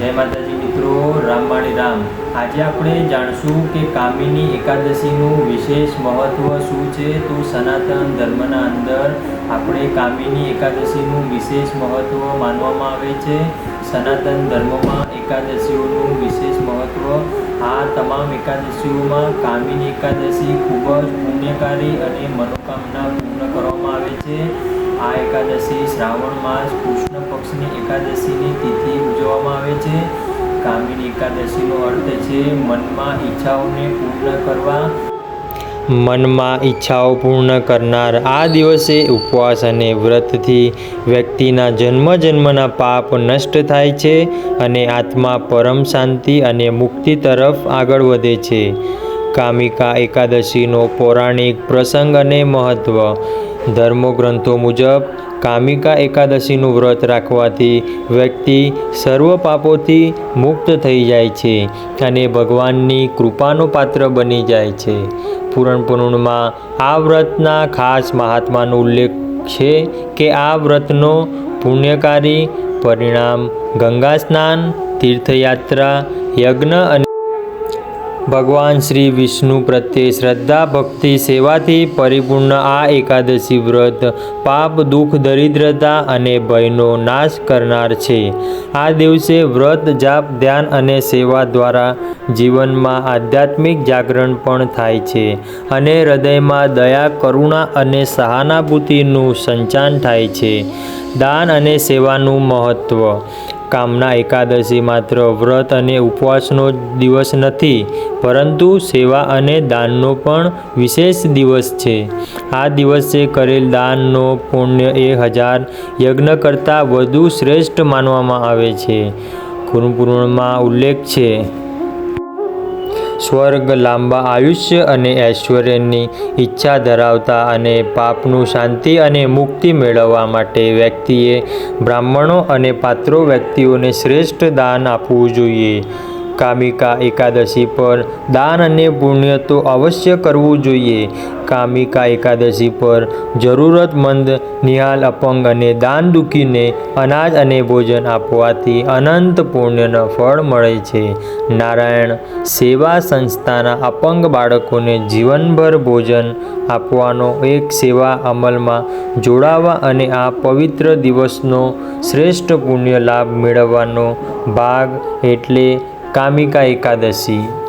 જય માતાજી મિત્રો રામવાણી રામ. આજે આપણે જાણશું કે કામિની એકાદશીનું વિશેષ મહત્ત્વ શું છે? તો સનાતન ધર્મના અંદર આપણે કામિની એકાદશીનું વિશેષ મહત્ત્વ માનવામાં આવે છે. સનાતન ધર્મમાં એકાદશીઓનું વિશેષ મહત્ત્વ આ તમામ એકાદશીઓમાં કામિની એકાદશી ખૂબ જ પુણ્યકારી અને મનોકામના પૂર્ણ કરવામાં આવે છે. આ એકાદશી શ્રાવણ માસ કૃષ્ણ પક્ષની એકાદશીની તિથિ ઉજવવામાં આવે છે. કામિની એકાદશીનો અર્થ છે મનમાં ઈચ્છાઓને પૂર્ણ કરવા. મનમાં ઈચ્છાઓ પૂર્ણ કરનાર આ દિવસે ઉપવાસ અને વ્રતથી વ્યક્તિના જન્મ જન્મના પાપ નષ્ટ થાય છે અને આત્મા પરમ શાંતિ અને મુક્તિ તરફ આગળ વધે છે. કામિકા એકાદશીનો પૌરાણિક પ્રસંગ અને મહત્ત્વ ધર્મગ્રંથો મુજબ, કામિકા એકાદશીનું વ્રત રાખવાથી વ્યક્તિ સર્વ પાપોથી મુક્ત થઈ જાય છે અને ભગવાનની કૃપાનો પાત્ર બની જાય છે. પૂરણ પૂર્ણમાં આ વ્રતના ખાસ મહાત્માનો ઉલ્લેખ છે કે આ વ્રતનો પુણ્યકારી પરિણામ ગંગા સ્નાન, તીર્થયાત્રા, યજ્ઞ અને ભગવાન શ્રી વિષ્ણુ પ્રત્યે શ્રદ્ધા, ભક્તિ, સેવાથી પરિપૂર્ણ આ એકાદશી વ્રત પાપ, દુઃખ, દરિદ્રતા અને ભયનો નાશ કરનાર છે. આ દિવસે વ્રત, જાપ, ધ્યાન અને સેવા દ્વારા જીવનમાં આધ્યાત્મિક જાગરણ પણ થાય છે અને હૃદયમાં દયા, કરુણા અને સહાનુભૂતિનું સંચાન થાય છે. દાન અને સેવાનું મહત્ત્વ કામના એકાદશી માત્ર વ્રત અને ઉપવાસનો દિવસ નથી પરંતુ સેવા અને દાનનો પણ વિશેષ દિવસ છે. આ દિવસે કરેલ દાનનો પુણ્ય એ હજાર યજ્ઞ કરતાં વધુ શ્રેષ્ઠ માનવામાં આવે છે. ગુરુપુરાણમાં ઉલ્લેખ છે. સ્વર્ગ લાંબા આયુષ્ય અને ઐશ્વર્યની ઈચ્છા ધરાવતા અને પાપનું શાંતિ અને મુક્તિ મેળવવા માટે વ્યક્તિએ બ્રાહ્મણો અને પાત્રો વ્યક્તિઓને શ્રેષ્ઠ દાન આપવું જોઈએ. કામિકા એકાદશી પર દાન અને પુણ્ય તો અવશ્ય કરવું જોઈએ. કામિકા એકાદશી પર જરૂરતમંદ, નિહાલ અપંગ અને દાન દુખીને અનાજ અને ભોજન આપવાથી અનંત પુણ્યનો ફળ મળે છે. નારાયણ સેવા સંસ્થાના અપંગ બાળકોને જીવનભર ભોજન આપવાનો એક સેવા અમલમાં જોડાવા અને આ પવિત્ર દિવસનો શ્રેષ્ઠ પુણ્ય લાભ મેળવવાનો ભાગ એટલે કામિકા એકાદશી.